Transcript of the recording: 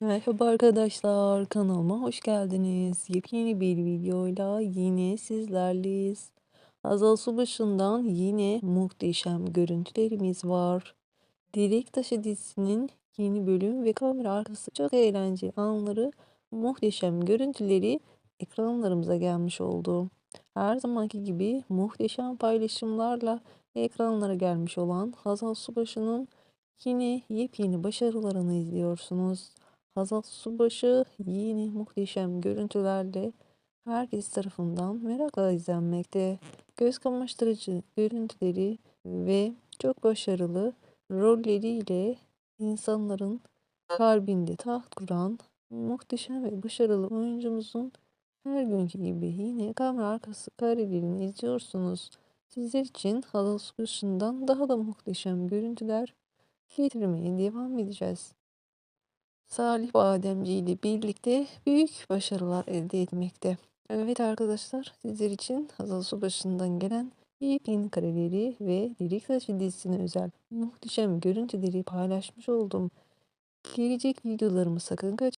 Merhaba arkadaşlar, kanalıma hoş geldiniz. Yepyeni bir videoyla yine sizlerleyiz. Hazal Subaşı'ndan yine muhteşem görüntülerimiz var. Dilek Taşı dizisinin yeni bölüm ve kamera arkası çok eğlenceli anları, muhteşem görüntüleri ekranlarımıza gelmiş oldu. Her zamanki gibi muhteşem paylaşımlarla ekranlara gelmiş olan Hazal Subaşı'nın yine yepyeni başarılarını izliyorsunuz. Hazal Subaşı yine muhteşem görüntülerle herkes tarafından merakla izlenmekte. Göz kamaştırıcı görüntüleri ve çok başarılı rolleriyle insanların kalbinde taht kuran muhteşem ve başarılı oyuncumuzun her günkü gibi yine kamera arkası karelerini izliyorsunuz. Sizler için Hazal Subaşı'ndan daha da muhteşem görüntüler getirmeye devam edeceğiz. Salih Bademci ile birlikte büyük başarılar elde etmekte. Evet arkadaşlar sizler için Hazal Subaşı'ndan gelen yepyeni kareleri ve Lirik Taşı dizisine özel muhteşem görüntüleri paylaşmış oldum. Gelecek videolarımı sakın kaçırmayın.